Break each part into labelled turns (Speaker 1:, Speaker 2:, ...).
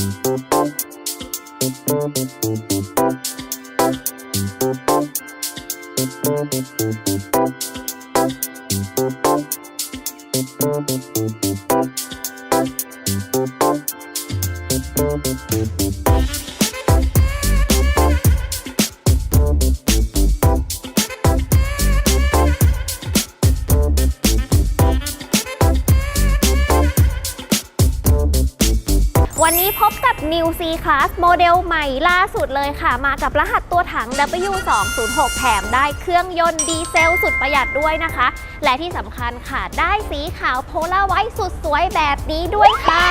Speaker 1: วัน กับ New C Class โมเดลใหม่ล่าสุดเลยค่ะ มากับรหัสตัวถัง W206 แถมได้เครื่องยนต์ดีเซลสุดประหยัดด้วยนะคะ และที่สำคัญค่ะได้สีขาวโพลาไว้สุดสวยแบบนี้ด้วยค่ะ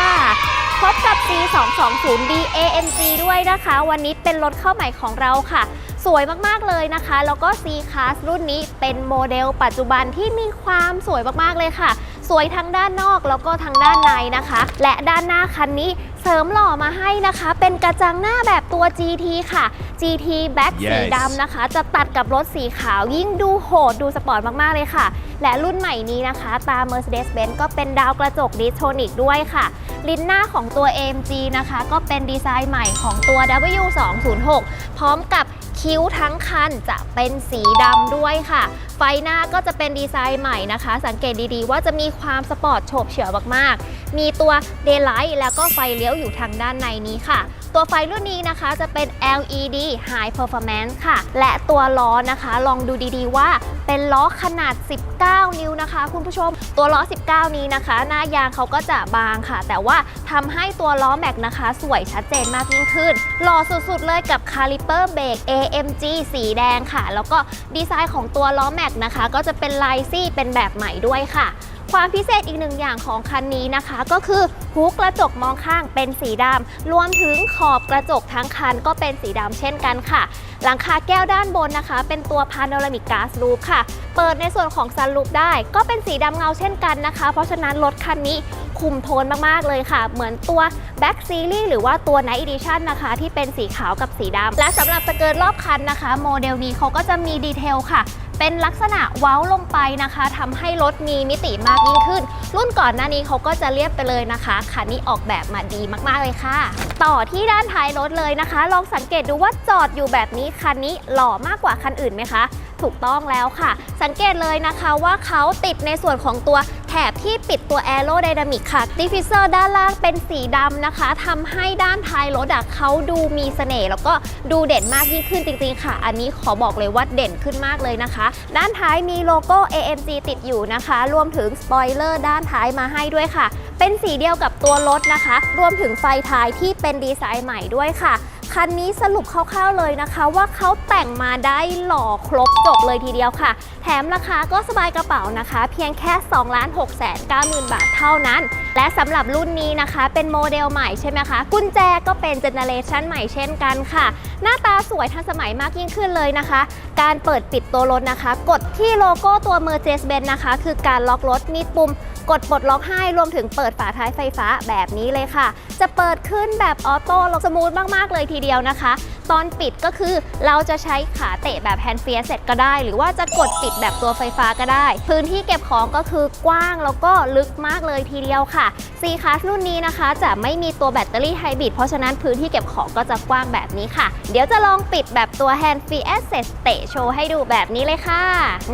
Speaker 1: พบกับ C220D AMG ด้วยนะคะ วันนี้เป็นรถเข้าใหม่ของเราค่ะสวยมาก ๆ เลยนะคะ แล้วก็ C Class รุ่นนี้เป็นโมเดลปัจจุบันที่มีความสวยมาก ๆ เลยค่ะ สวยทั้งด้านนอกแล้วก็ทั้งด้านในนะคะ และด้านหน้าคันนี้เสริมหล่อมาให้นะคะ เป็นกระจังหน้าแบบตัว GT ค่ะ GT Black
Speaker 2: Yes
Speaker 1: สีดำนะคะ จะตัดกับรถสีขาวยิ่งดูโหดดูสปอร์ตมาก ๆ เลยค่ะ และรุ่นใหม่นี้นะคะ ตาม Mercedes-Benz ก็เป็นดาวกระจกดิสโทนิกด้วยค่ะ ลิ้นหน้าของตัว AMG นะคะ ก็เป็นดีไซน์ใหม่ของตัว W206 พร้อมกับคิ้วทั้งคันจะเป็นสีดำด้วยค่ะ ไฟหน้าก็จะเป็นดีไซน์ใหม่นะคะ สังเกตดีๆ ว่าจะมีความสปอร์ตโฉบเฉี่ยวมากๆ มีตัว Daylight แล้วก็ไฟเลี้ยวอยู่ทางด้านในนี้ค่ะ ตัวไฟรุ่นนี้นะคะจะเป็น LED High Performance ค่ะ และตัวล้อนะคะ ลองดูดีๆว่าเป็นล้อขนาด 19 นิ้วนะคะ คุณผู้ชม ตัวล้อ 19 นี้นะคะ หน้ายางเขาก็จะบางค่ะ แต่ว่าทำให้ตัวล้อแม็กนะคะ สวยชัดเจนมากยิ่งขึ้น หล่อสุดๆเลยกับคาลิเปอร์เบรก AMG สีแดงค่ะ แล้วก็ดีไซน์ของตัวล้อแม็กนะคะ ก็จะเป็นลายซี่เป็นแบบใหม่ด้วยค่ะ ความพิเศษอีกหนึ่งอย่างของคันนี้นะคะ ก็คือหูกกระจกมองข้างเป็นสีดำรวมถึงขอบกระจกทั้งคันก็เป็นสีดำเช่นกันค่ะ หลังคาแก้วด้านบนนะคะ เป็นตัวพาโนรามิกก a ส Roof ค่ะ เปิดในส่วนของซันรูฟได้ ก็เป็นสีดำเงาเช่นกันนะคะ เพราะฉะนั้นรถคันนี้คุมโทนมาก ๆ เลยค่ะ เหมือนตัว Back Series หรือว่าตัว Night Edition นะคะ ที่เป็นสีขาวกับสีดำและสำหรับสเกิร์ตรอบคันนะคะ โมเดลนี้เขาก็จะมีดีเทลค่ะ เป็นลักษณะเว้าลงไปนะคะทำให้รถมีมิติมากยิ่งขึ้น รุ่นก่อนหน้านี้เขาก็จะเรียบไปเลยนะคะคันนี้ออกแบบมาดีมากๆเลยค่ะ ต่อที่ด้านท้ายรถเลยนะคะ ลองสังเกตดูว่าจอดอยู่แบบนี้คันนี้หล่อมากกว่าคันอื่นไหมคะ ถูกต้องแล้วค่ะ สังเกตเลยนะคะว่าเขาติดในส่วนของตัวแถบที่ปิดตัวแอโรไดนามิกค่ะดิฟิเซอร์ด้านล่างเป็นสีดำนะคะทำให้ด้านท้ายรถอะเขาดูมีเสน่ห์แล้วก็ดูเด่นมากยิ่งขึ้นจริง ๆ ค่ะ อันนี้ขอบอกเลยว่าเด่นขึ้นมากเลยนะคะ ด้านท้ายมีโลโก้ AMG ติดอยู่นะคะ รวมถึงสปอยเลอร์ด้านท้ายมาให้ด้วยค่ะ เป็นสีเดียวกับตัวรถนะคะ รวมถึงไฟท้ายที่เป็นดีไซน์ใหม่ด้วยค่ะ คันนี้สรุปคร่าวๆเลยนะคะ ว่าเขาแต่งมาได้หล่อครบจบเลยทีเดียวค่ะ แถมราคาก็สบายกระเป๋านะคะ เพียงแค่ 2 6 9 0 0 0 0 บาทเท่านั้นและสำหรับรุ่นนี้นะคะ เป็นโมเดลใหม่ใช่ไหมคะ กุญแจก็เป็นเจเนเรชันใหม่เช่นกันค่ะ หน้าตาสวยทันสมัยมากยิ่งขึ้นเลยนะคะ การเปิดปิดตัวรถนะคะ กดที่โลโก้ตัว Mercedes-Benz นะคะ คือการล็อกรถมีปุ่มกดปลดล็อกให้รวมถึงเปิดฝาท้ายไฟฟ้าแบบนี้เลยค่ะ จะเปิดขึ้นแบบออโต้สมูทมาก ๆ เลยทีเดียวนะคะ ตอนปิดก็คือเราจะใช้ขาเตะแบบแฮนด์เฟียเสร็จก็ได้ หรือว่าจะกดปิดแบบตัวไฟฟ้าก็ได้ พื้นที่เก็บของก็คือกว้างแล้วก็ลึกมากเลยทีเดียวค่ะ C Class รุ่นนี้นะคะ จะไม่มีตัวแบตเตอรี่ไฮบริดเพราะฉะนั้นพื้นที่เก็บของก็จะกว้างแบบนี้ค่ะ เดี๋ยวจะลองปิดแบบตัว Hand Free Access เตะโชว์ให้ดูแบบนี้เลยค่ะ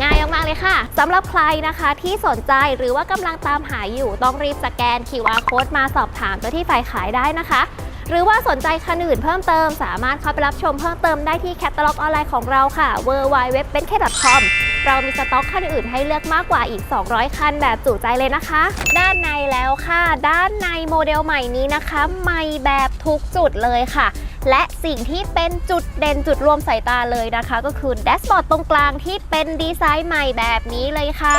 Speaker 1: ง่ายมากๆเลยค่ะสำหรับใครนะคะที่สนใจหรือว่ากำลังตามหาอยู่ต้องรีบสแกน QR Code มาสอบถามเจ้าที่ฝ่ายขายได้นะคะ หรือว่าสนใจคันอื่นเพิ่มเติม สามารถเข้าไปรับชมเพิ่มเติมได้ที่แคตตาล็อกออนไลน์ของเราค่ะ w w w b e n k c o m เรามีสต็อกคันอื่นให้เลือกมากกว่าอีก 200 คันแบบจุใจเลยนะคะ ด้านในแล้วค่ะ ด้านในโมเดลใหม่นี้นะคะ ใหม่แบบทุกจุดเลยค่ะ และสิ่งที่เป็นจุดเด่นจุดรวมสายตาเลยนะคะ ก็คือแดชบอร์ดตรงกลางที่เป็นดีไซน์ใหม่แบบนี้เลยค่ะ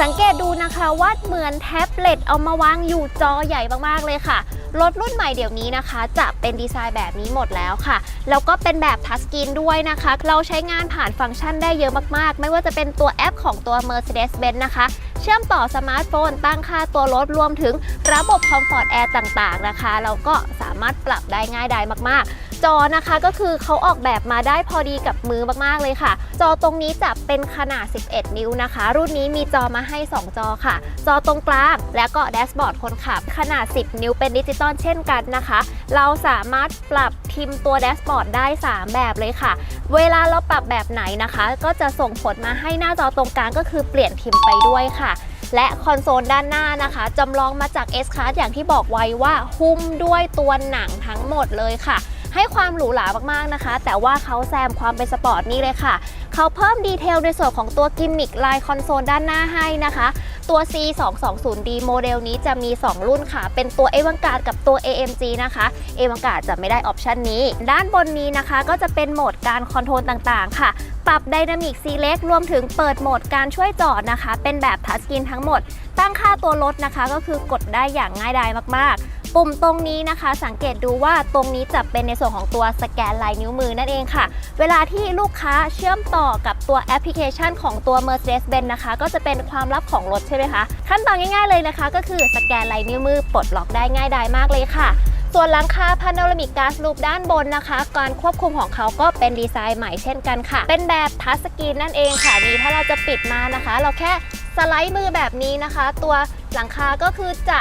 Speaker 1: สังเกตดูนะคะว่าเหมือนแท็บเล็ตเอามาวางอยู่จอใหญ่มากๆเลยค่ะรถรุ่นใหม่เดี๋ยวนี้นะคะ จะเป็นดีไซน์แบบนี้หมดแล้วค่ะ แล้วก็เป็นแบบทัชสกรีนด้วยนะคะ เราใช้งานผ่านฟังก์ชันได้เยอะมากๆ ไม่ว่าจะเป็นตัวแอปของตัว Mercedes-Benz นะคะ เชื่อมต่อสมาร์ทโฟน ตั้งค่าตัวรถรวมถึงระบบคอมฟอร์ตแอร์ต่างๆนะคะ เราก็สามารถปรับได้ง่ายดายมากๆ จอนะคะก็คือเขาออกแบบมาได้พอดีกับมือมากๆเลยค่ะ จอตรงนี้จะเป็นขนาด 11 นิ้วนะคะ รุ่นนี้มีจอมาให้ 2 จอค่ะ จอตรงกลางและก็แดชบอร์ดคนขับ ขนาด 10 นิ้วเป็นดิจิตอลเช่นกันนะคะ เราสามารถปรับพิมพ์ตัวแดชบอร์ดได้ 3 แบบเลยค่ะ เวลาเราปรับแบบไหนนะคะ ก็จะส่งผลมาให้หน้าจอตรงกลางก็คือเปลี่ยนพิมพ์ไปด้วยค่ะและคอนโซลด้านหน้านะคะจำลองมาจาก S Class อย่างที่บอกไว้ว่าหุ้มด้วยตัวหนังทั้งหมดเลยค่ะ ให้ความหรูหรามากๆนะคะ แต่ว่าเขาแซมความเป็นสปอร์ตนี่เลยค่ะ เขาเพิ่มดีเทลในส่วนของตัวกิมมิคลายคอนโซลด้านหน้าให้นะคะ ตัว C220D โมเดลนี้จะมี 2 รุ่นค่ะ เป็นตัว a v a n g a r d กับตัว AMG นะคะ a v a n g a r d จะไม่ได้ออปชันนี้ ด้านบนนี้นะคะ ก็จะเป็นโหมดการคอนโทรลต่างๆ ค่ะ ปรับ Dynamic Select รวมถึงเปิดโหมดการช่วยจอดนะคะ เป็นแบบทัชสกรีนทั้งหมด ตั้งค่าตัวรถนะคะ ก็คือกดได้อย่างง่ายดายมากๆ ปุ่มตรงนี้นะคะ สังเกตดูว่าตรงนี้จะเป็นในส่วนของตัวสแกนลายนิ้วมือนั่นเองค่ะ เวลาที่ลูกค้าเชื่อมต่อกับตัวแอปพลิเคชันของตัว Mercedes-Benz นะคะ ก็จะเป็นความลับของรถใช่ไหมคะ ขั้นตอนง่ายๆเลยนะคะ ก็คือสแกนลายนิ้วมือปลดล็อกได้ง่ายดายมากเลยค่ะส่วนหลังคาพาโนรามิกก s สลูปด้านบนนะคะ การควบคุมของเขาก็เป็นดีไซน์ใหม่เช่นกันค่ะ เป็นแบบทัชสกรีนนั่นเองค่ะนี่ถ้าเราจะปิดมานะคะ เราแค่สไลด์มือแบบนี้นะคะ ตัวหลังคาก็คือจะ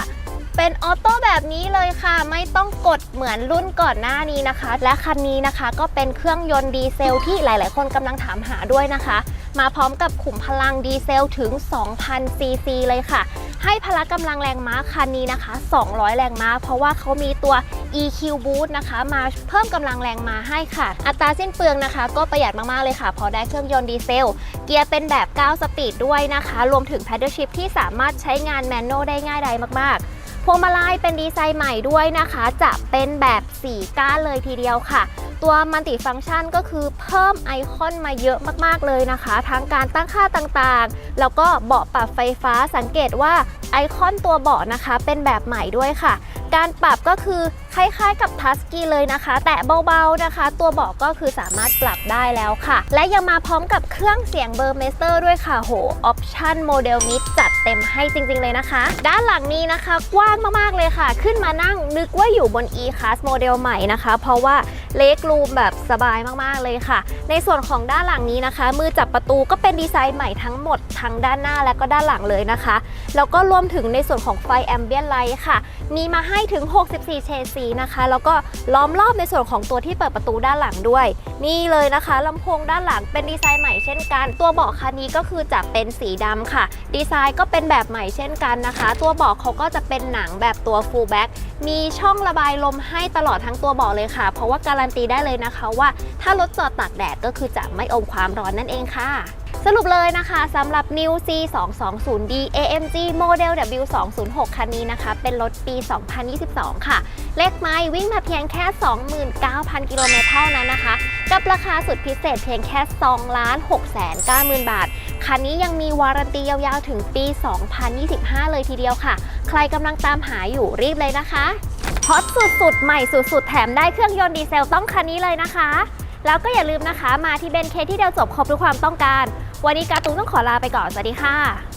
Speaker 1: เป็นออโต้แบบนี้เลยค่ะ ไม่ต้องกดเหมือนรุ่นก่อนหน้านี้นะคะ และคันนี้นะคะก็เป็นเครื่องยนต์ดีเซลที่หลาย ๆ คนกำลังถามหาด้วยนะคะ มาพร้อมกับขุมพลังดีเซลถึง 2,000 ซีซีเลยค่ะ ให้พละกำลังแรงม้าคันนี้นะคะ 200 แรงม้า เพราะว่าเขามีตัว EQ Boost นะคะ มาเพิ่มกำลังแรงม้าให้ค่ะ อัตราสิ้นเปลืองนะคะ ก็ประหยัดมาก ๆ เลยค่ะพราะได้เครื่องยนต์ดีเซล เกียร์เป็นแบบ 9 สปีดด้วยนะคะ รวมถึง Paddle Shift ที่สามารถใช้งานแมนนวลได้ง่ายดายมาก ๆ พวงมาลัยเป็นดีไซน์ใหม่ด้วยนะคะ จะเป็นแบบ4ก้านเลยทีเดียวค่ะ ตัวมัลติฟังก์ชันก็คือเพิ่มไอคอนมาเยอะมากๆเลยนะคะ ทั้งการตั้งค่าต่างๆ แล้วก็เบาะปรับไฟฟ้าสังเกตว่าไอคอนตัวเบาะนะคะ เป็นแบบใหม่ด้วยค่ะ การปรับก็คือคล้ายๆกับทัสกี้เลยนะคะ แต่เบาๆนะคะ ตัวเบาะก็คือสามารถปรับได้แล้วค่ะ และยังมาพร้อมกับเครื่องเสียงเบอร์เมสเตอร์ด้วยค่ะโหออปชั่นโมเดลนี้จัดเต็มให้จริงๆเลยนะคะ ด้านหลังนี้นะคะ กว้างมากๆเลยค่ะ ขึ้นมานั่งนึกว่าอยู่บน e-class โมเดลใหม่นะคะ เพราะว่าเล็กรูมแบบสบายมากๆเลยค่ะ ในส่วนของด้านหลังนี้นะคะ มือจับประตูก็เป็นดีไซน์ใหม่ทั้งหมดทั้งด้านหน้าและก็ด้านหลังเลยนะคะแล้วก็รวมถึงในส่วนของไฟแอมเบียนไลท์ค่ะ มีมาให้ถึง 64 เฉดสีนะคะ แล้วก็ล้อมรอบในส่วนของตัวที่เปิดประตูด้านหลังด้วยนี่เลยนะคะลำโพงด้านหลังเป็นดีไซน์ใหม่เช่นกัน ตัวเบาะคันนี้ก็คือจะเป็นสีดำค่ะ ดีไซน์ก็เป็นแบบใหม่เช่นกันนะคะ ตัวเบาะเขาก็จะเป็นหนังแบบตัว full back มีช่องระบายลมให้ตลอดทั้งตัวเบาะเลยค่ะ เพราะว่าการันตีได้เลยนะคะว่า ถ้ารถจอดตากแดดก็คือจะไม่อมความร้อนนั่นเองค่ะสรุปเลยนะคะสำหรับ New C220D AMG Model W206 คันนี้นะคะ เป็นรถปี 2022 ค่ะ เลขไม้วิ่งมาเพียงแค่ 29,000 กิโลเมตรเท่านั้นนะคะกับราคาสุดพิเศษเพียงแค่2ล้าน6แสน90,000 บาท คันนี้ยังมีวารันตียาวๆถึงปี 2025 เลยทีเดียวค่ะ ใครกำลังตามหาอยู่รีบเลยนะคะฮอตสุดๆ ใหม่สุดๆ แถมได้เครื่องยนต์ดีเซลต้องคันนี้เลยนะคะ แล้วก็อย่าลืมนะคะ มาที่เบนเคที่เดียวจบครบทุกความต้องการ วันนี้การ์ตูนต้องขอลาไปก่อน สวัสดีค่ะ